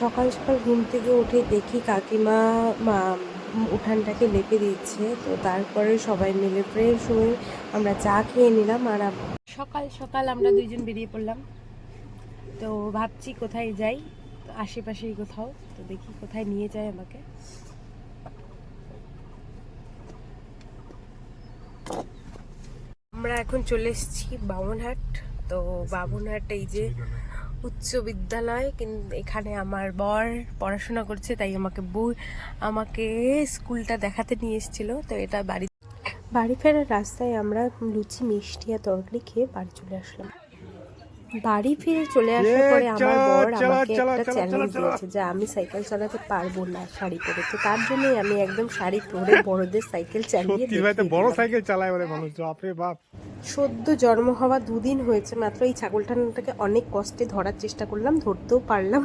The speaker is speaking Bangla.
সকাল সকাল ঘুম থেকে উঠে দেখি কাকিমা, মা উঠানটাকে লেপে দিচ্ছে। তো তারপরে সবাই মিলে ফ্রেশ হয়ে আমরা চা খেয়ে নিলাম আর সকাল সকাল আমরা দুইজন বেরিয়ে পড়লাম। তো ভাবছি কোথায় যাই, আশেপাশেই কোথাও। তো দেখি কোথায় নিয়ে যায় আমাকে। আমরা এখন চলে এসেছি বামনহাট। তো বামনহাট এই যে উচ্চ বিদ্যালয় কিন্তু এখানে আমার বর পড়াশোনা করছে, তাই আমাকে বই আমাকে স্কুলটা দেখাতে নিয়ে এসেছিল। তো এটা বাড়ি বাড়ি ফেরার রাস্তায় আমরা লুচি মিষ্টি আর তরকারি খেয়ে বাড়ি চলে আসলাম। বাড়ি ফিরে চলে আসার পরে আমার বর আমাকে একটা চ্যালেঞ্জ দিয়েছে যে আমি সাইকেল চালাতে পারব না শাড়ি পরে। তো তার জন্যই আমি একদম শাড়ি পরে বড়দের সাইকেল চালিয়ে বড় সাইকেল চালায় বলে মানুষ বাপরে বাপ। সদ্য জন্ম হওয়া দুদিন হয়েছে মাত্র এই ছাগলটাকে অনেক কষ্টে ধরার চেষ্টা করলাম ধরতেও পারলাম।